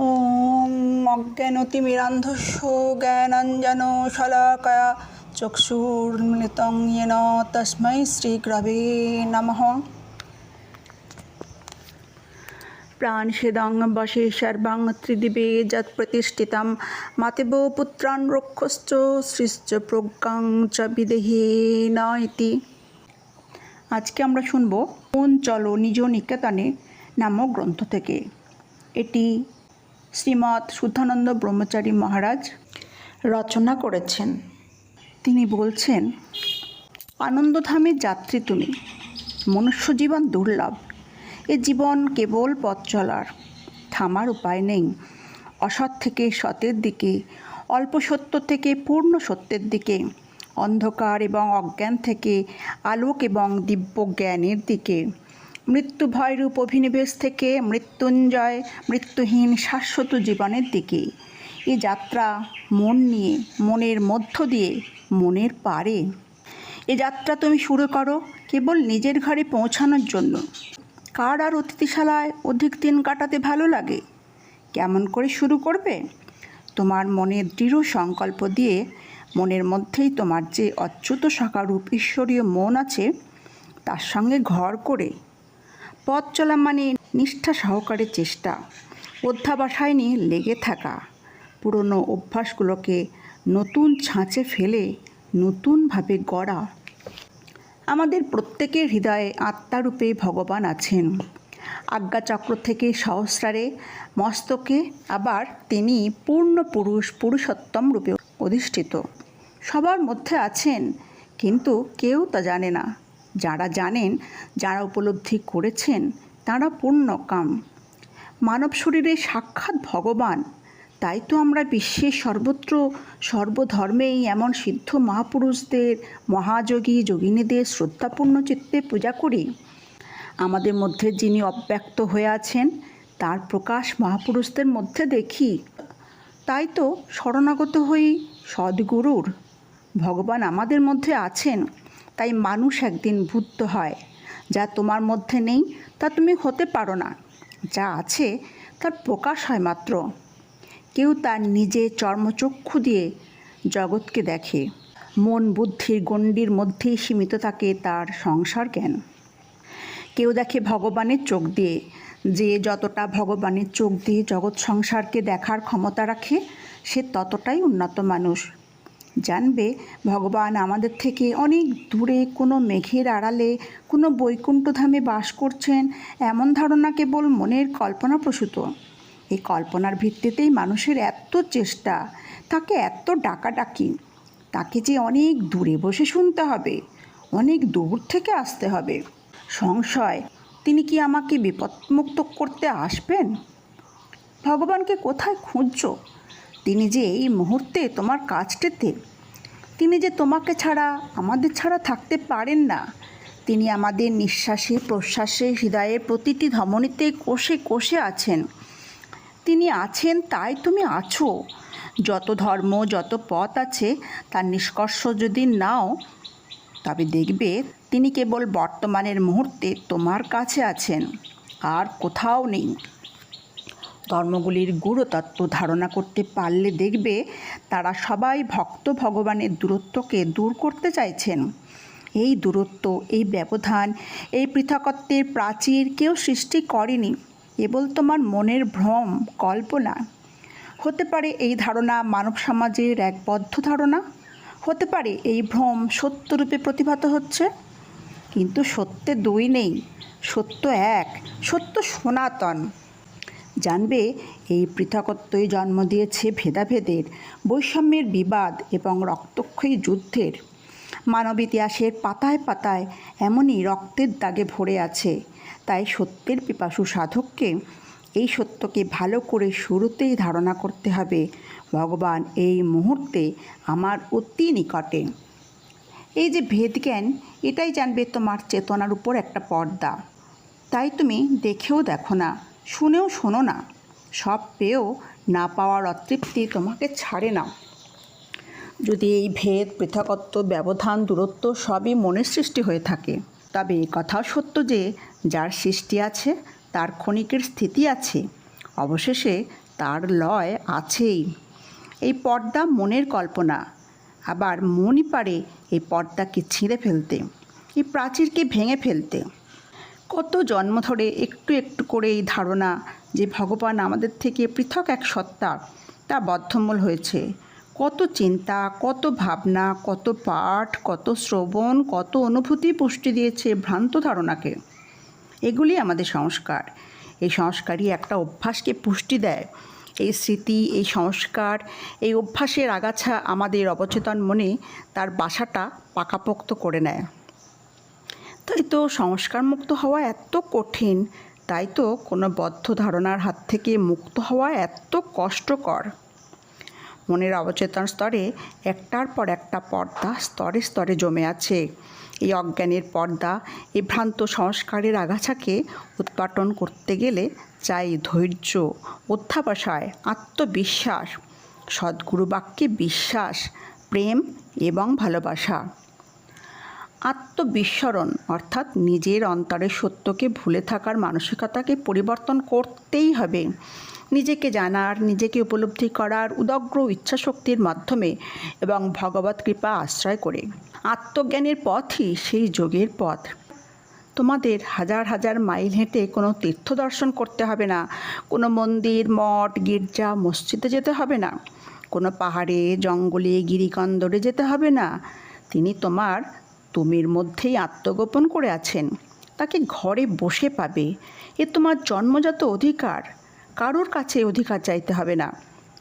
ॐ अज्ञानतिमिरान्धस्य ज्ञानाञ्जन शलाकया चक्षुर्मिलितं येन तस्मै श्रीग्रवे नमः प्राणसेदं वशे सर्वं त्रिदिवे यत्प्रतिष्ठितं मातेव पुत्रान् रक्षश्च শ্রীশ্চ প্রজ্ঞাং চ বিদেহে ন ইতি আজকে আমরা শুনব কোন চলো নিজ নিকেতনে নামক গ্রন্থ থেকে এটি শ্রীমৎ শুদ্ধানন্দ ব্রহ্মচারী মহারাজ রচনা করেছেন। তিনি বলছেন আনন্দধামের যাত্রী তুমি মনুষ্য জীবন দুর্লভ এ জীবন কেবল পথ চলার থামার উপায় নেই। অসৎ থেকে সতের দিকে অল্প সত্য থেকে পূর্ণ সত্যের দিকে অন্ধকার এবং অজ্ঞান থেকে আলোক এবং দিব্য জ্ঞানের দিকে মৃত্যু ভয়রূপ অভিনিবেশ থেকে মৃত্যুঞ্জয়, মৃত্যুহীন শাশ্বত জীবনের দিকে। এ যাত্রা মন নিয়ে, মনের মধ্য দিয়ে, মনের পারে। এ যাত্রা তুমি শুরু করো কেবল নিজের ঘরে পৌঁছানোর জন্য। কার আর অতিথিশালায় অধিক দিন কাটাতে ভালো লাগে? কেমন করে শুরু করবে? তোমার মনের দৃঢ় সংকল্প দিয়ে, মনের মধ্যেই তোমার যে অচ্যুত সাকারূপ ঈশ্বরীয় মন আছে, তার সঙ্গে ঘর করে পথ চলা মানে নিষ্ঠা সহকারে চেষ্টা। অধ্যাবসায় নিয়ে লেগে থাকা। পুরনো অভ্যাসগুলোকে নতুন ছাঁচে ফেলে নতুনভাবে গড়া। আমাদের প্রত্যেকের হৃদয়ে আত্মারূপে ভগবান আছেন। আজ্ঞাচক্র থেকে সহস্রারে মস্তকে আবার তিনি পূর্ণ পুরুষ পুরুষোত্তম রূপে অধিষ্ঠিত। সবার মধ্যে আছেন, কিন্তু কেউ তা জানে না। যারা জানেন, যারা উপলব্ধি করেছেন, তারা পূর্ণ কাম মানব শরীরে সাক্ষাৎ ভগবান। তাই তো আমরা বিশ্বের সর্বত্র, সর্বধর্মেই এমন সিদ্ধ মহাপুরুষদের, মহাযোগী যোগিনীদের শ্রদ্ধাপূর্ণ চিত্তে পূজা করি। আমাদের মধ্যে যিনি অব্যক্ত হয়ে আছেন, তার প্রকাশ মহাপুরুষদের মধ্যে দেখি। তাই তো শরণাগত হই সদ্গুরুর। ভগবান আমাদের মধ্যে আছেন। তাই মানুষ একদিন বুদ্ধ হয়। যা তোমার মধ্যে নেই, তা তুমি হতে পারো না। যা আছে, তার প্রকাশ হয় মাত্র। কেউ তার নিজে চর্মচক্ষু দিয়ে জগৎকে দেখে। মন বুদ্ধির গণ্ডির মধ্যেই সীমিত থাকে তার সংসার জ্ঞান। কেউ দেখে ভগবানের চোখ দিয়ে। যে যতটা ভগবানের চোখ দিয়ে জগৎ সংসারকে দেখার ক্ষমতা রাখে, সে ততটাই উন্নত মানুষ। জানবে, ভগবান আমাদের থেকে অনেক দূরে কোনো মেঘের আড়ালে কোনো বৈকুণ্ঠধামে বাস করছেন এমন ধারণা কেবল মনের কল্পনাপ্রসূত এই কল্পনার ভিত্তিতেই মানুষের এত চেষ্টা, তাকে এত ডাকাডাকি, তাকে যে অনেক দূরে বসে শুনতে হবে, অনেক দূর থেকে আসতে হবে। সংশয়, তিনি কি আমাকে বিপদমুক্ত করতে আসবেন? ভগবানকে কোথায় খুঁজছো? তিনি যে এই মুহূর্তে তোমার কাজটিতে, তিনি যে তোমাকে ছাড়া, আমাদের ছাড়া থাকতে পারেন না। তিনি আমাদের নিঃশ্বাসে, প্রশ্বাসে হৃদয়ের প্রতিটি ধমনীতে কোষে কোষে আছেন। তিনি আছেন, তাই তুমি আছো। যত ধর্ম, যত পথ আছে, তার নিষ্কর্ষ যদি নাও, তবে দেখবে তিনি কেবল বর্তমানের মুহূর্তে তোমার কাছে আছেন, আর কোথাও নেই। ধর্মগুলির গুরুতত্ত্ব ধারণা করতে পারলে দেখবে তারা সবাই ভক্ত ভগবানের দূরত্বকে দূর করতে চাইছেন। এই দূরত্ব, এই ব্যবধান, এই পৃথকত্বের প্রাচীর কেউ সৃষ্টি করেনি, কেবল তোমার মনের ভ্রম, কল্পনা। হতে পারে এই ধারণা মানব সমাজের এক বদ্ধ ধারণা। হতে পারে এই ভ্রম সত্যরূপে প্রতিভাত হচ্ছে। কিন্তু সত্যে দুই নেই, সত্য এক, সত্য সনাতন। জানবে এই পৃথকত্বই জন্ম দিয়েছে ভেদাভেদের, বৈষম্যের বিবাদ এবং রক্তক্ষয়ী যুদ্ধের। মানব ইতিহাসের পাতায় পাতায় এমনই রক্তের দাগে ভরে আছে। তাই সত্যের পিপাসু সাধককে এই সত্যকে ভালো করে শুরুতেই ধারণা করতে হবে, ভগবান এই মুহূর্তে আমার অতি নিকটে। এই যে ভেদজ্ঞান, এটাই জানবে তোমার চেতনার উপর একটা পর্দা। তাই তুমি দেখেও দেখো না। শুনেও শোনো না। সব পেয়েও না পাওয়ার অতৃপ্তি তোমাকে ছাড়ে না। যদি এই ভেদ, পৃথকত্ব, ব্যবধান, দূরত্ব সবই মনের সৃষ্টি হয়ে থাকে, তবে এ কথাও সত্য যে যার সৃষ্টি আছে, তার ক্ষণিকের স্থিতি আছে, অবশেষে তার লয় আছেই। এই পর্দা মনের কল্পনা, আবার মনই পারে এই পর্দাকে ছিঁড়ে ফেলতে, এই প্রাচীরকে ভেঙে ফেলতে। কত জন্ম ধরে একটু একটু করে এই ধারণা যে ভগবান আমাদের থেকে পৃথক এক সত্তা, তা বদ্ধমূল হয়েছে। কত চিন্তা, কত ভাবনা, কত পাঠ, কত শ্রবণ, কত অনুভূতি পুষ্টি দিয়েছে ভ্রান্ত ধারণাকে। এগুলি আমাদের সংস্কার। এই সংস্কারই একটা অভ্যাসকে পুষ্টি দেয়। এই স্মৃতি, এই সংস্কার, এই অভ্যাসের আগাছা আমাদের অবচেতন মনে তার বাসাটা পাকাপোক্ত করে নেয়। তাই তো সংস্কার মুক্ত হওয়া এত কঠিন, তাই তো কোনো বদ্ধ ধারণার হাত থেকে মুক্ত হওয়া এত কষ্টকর। মনের অবচেতন স্তরে একটার পর একটা পর্দা স্তরে স্তরে জমে আছে। এই অজ্ঞানের পর্দা, এই ভ্রান্ত সংস্কারের আগাছাকে উৎপাটন করতে গেলে চাই ধৈর্য, অধ্যাবসায়, আত্মবিশ্বাস, সদ্গুরু বাক্যে বিশ্বাস, প্রেম এবং ভালোবাসা। আত্মবিস্মরণ, অর্থাৎ নিজের অন্তরের সত্যকে ভুলে থাকার মানসিকতাকে পরিবর্তন করতেই হবে। নিজেকে জানার, নিজেকে উপলব্ধি করার উদগ্র ইচ্ছাশক্তির মাধ্যমে এবং ভগবত কৃপা আশ্রয় করে। আত্মজ্ঞানের পথই সেই যোগের পথ। তোমাদের হাজার হাজার মাইল হেঁটে কোনো তীর্থ দর্শন করতে হবে না। কোনো মন্দির, মঠ, গির্জা, মসজিদে যেতে হবে না। কোনো পাহাড়ে, জঙ্গলে গিরিকন্দরে যেতে হবে না। তিনি তোমার তুমির মধ্যেই আত্মগোপন করে আছেন। তাকে ঘরে বসে পাবে। এ তোমার জন্মজাত অধিকার। কারোর কাছে অধিকার চাইতে হবে না।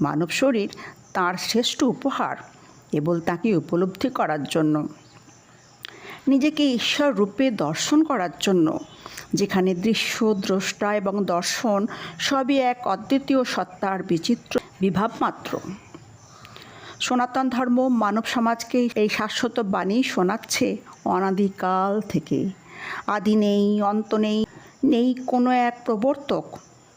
মানব শরীর তার শ্রেষ্ঠ উপহার, কেবল তাকে উপলব্ধি করার জন্য। নিজেকে ঈশ্বর রূপে দর্শন করার জন্য। যেখানে দৃশ্য, দ্রষ্টা এবং দর্শন সবই এক অদ্বিতীয় সত্তার বিচিত্র বিভাব মাত্র সনাতন ধর্ম মানব সমাজকে এই শাশ্বত বাণী শোনাচ্ছে অনাদিকাল থেকে। আদি নেই, অন্ত নেই নেই কোনো এক প্রবর্তক।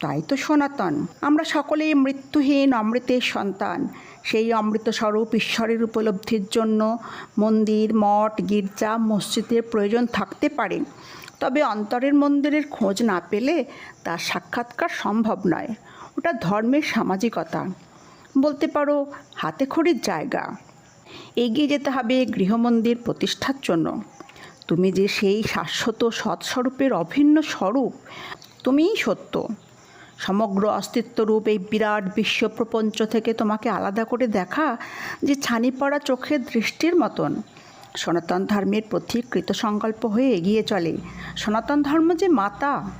তাই তো সনাতন। আমরা সকলেই মৃত্যুহীন, অমৃতের সন্তান। সেই অমৃত স্বরূপ ঈশ্বরের উপলব্ধির জন্য মন্দির, মঠ, গির্জা, মসজিদের প্রয়োজন থাকতে পারে। তবে অন্তরের মন্দিরের খোঁজ না পেলে তার সাক্ষাৎকার সম্ভব নয়। ওটা ধর্মের সামাজিকতা। বলতে পারো, হাতে খড়ির জায়গা। এগিয়ে যেতে হবে গৃহমন্দির প্রতিষ্ঠার জন্য। তুমি যে সেই শাশ্বত সৎস্বরূপের অভিন্ন স্বরূপ, তুমিই সত্য। সমগ্র অস্তিত্বরূপ এই বিরাট বিশ্ব প্রপঞ্চ থেকে তোমাকে আলাদা করে দেখা যে ছানি পড়া চোখের দৃষ্টির মতন। সনাতন ধর্মের প্রতি কৃতসংকল্প হয়ে এগিয়ে চলে। সনাতন ধর্ম যে মাতা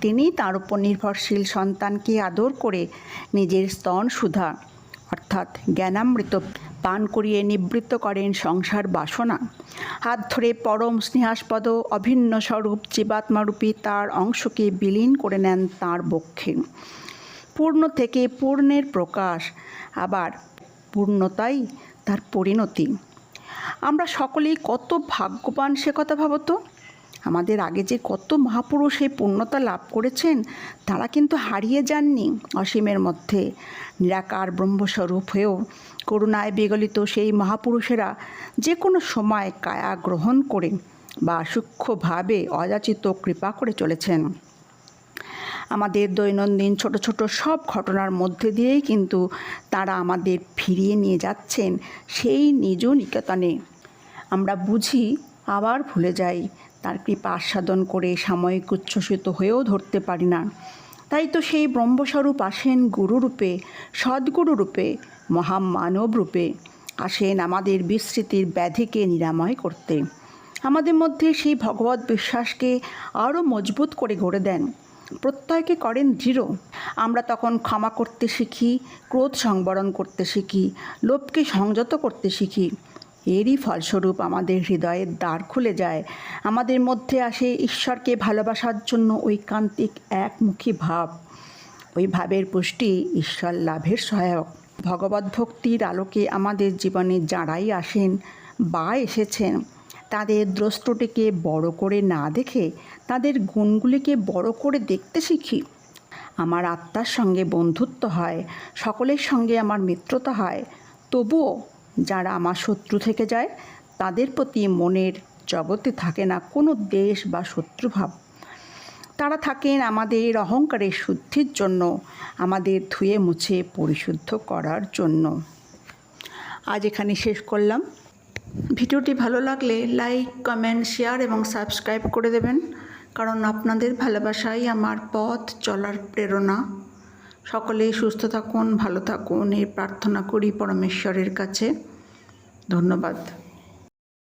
তিনি তার উপর নির্ভরশীল সন্তানকে আদর করে নিজের স্তন সুধা। অর্থাৎ জ্ঞানামৃত পান করিয়ে নিবৃত্ত করেন সংসার বাসনা। হাত ধরে পরম স্নেহাস্পদ অভিন্ন স্বরূপ জীবাত্মারূপী তার অংশকে বিলীন করে নেন তার বক্ষে। পূর্ণ থেকে পূর্ণের প্রকাশ, আবার পূর্ণতাই তার পরিণতি। আমরা সকলেই কত ভাগ্যবান সে কথা ভাবতো? আমাদের আগে যে কত মহাপুরুষ এই পূর্ণতা লাভ করেছেন, তারা কিন্তু হারিয়ে যাননি অসীমের মধ্যে। নিরাকার ব্রহ্মস্বরূপ হয়েও করুণায় বিগলিত সেই মহাপুরুষেরা যে কোনো সময় কায়া গ্রহণ করে বা সূক্ষ্মভাবে অযাচিত কৃপা করে চলেছেন। আমাদের দৈনন্দিন ছোট ছোট সব ঘটনার মধ্যে দিয়েই কিন্তু তারা আমাদের ফিরিয়ে নিয়ে যাচ্ছেন সেই নিজ নিকেতনে আমরা বুঝি আবার ভুলে যাই তার কৃপা আস্বাদন করে সাময়িক উচ্ছ্বসিত হয়েও ধরতে পারি না। তাই তো সেই ব্রহ্মস্বরূপ আসেন গুরুরূপে, সদ্গুরু রূপে, মহামানব রূপে। আসেন আমাদের বিস্মৃতির ব্যাধিকে নিরাময় করতে। আমাদের মধ্যে সেই ভগবত বিশ্বাসকে আরও মজবুত করে গড়ে দেন। প্রত্যয়কে করেন দৃঢ়। আমরা তখন ক্ষমা করতে শিখি, ক্রোধ সংবরণ করতে শিখি, লোভকে সংযত করতে শিখি। এরই ফলস্বরূপ আমাদের হৃদয়ের দ্বার খুলে যায়। আমাদের মধ্যে আসে ঈশ্বরকে ভালোবাসার জন্য ঐকান্তিক একমুখী ভাব। ওই ভাবের পুষ্টি ঈশ্বর লাভের সহায়ক। ভগবত ভক্তির আলোকে আমাদের জীবনে যাঁরাই আসেন বা এসেছেন, তাদের দ্রষ্টটিকে বড় করে না দেখে, তাদের গুণগুলিকে বড় করে দেখতে শিখি। আমার আত্মার সঙ্গে বন্ধুত্ব হয়, সকলের সঙ্গে আমার মিত্রতা হয়, তবুও যারা আমার শত্রু থেকে যায়, তাদের প্রতি মনের জগতে থাকে না কোনো দেশ বা শত্রুভাব। তারা থাকেন আমাদের অহংকারের শুদ্ধির জন্য, আমাদের ধুয়ে মুছে পরিশুদ্ধ করার জন্য। আজ এখানে শেষ করলাম। ভিডিওটি ভালো লাগলে লাইক, কমেন্ট, শেয়ার এবং সাবস্ক্রাইব করে দেবেন, কারণ আপনাদের ভালোবাসাই আমার পথ চলার প্রেরণা। সকলেই সুস্থ থাকুন ভালো থাকুন। এই প্রার্থনা করি পরমেশ্বরের কাছে। ধন্যবাদ।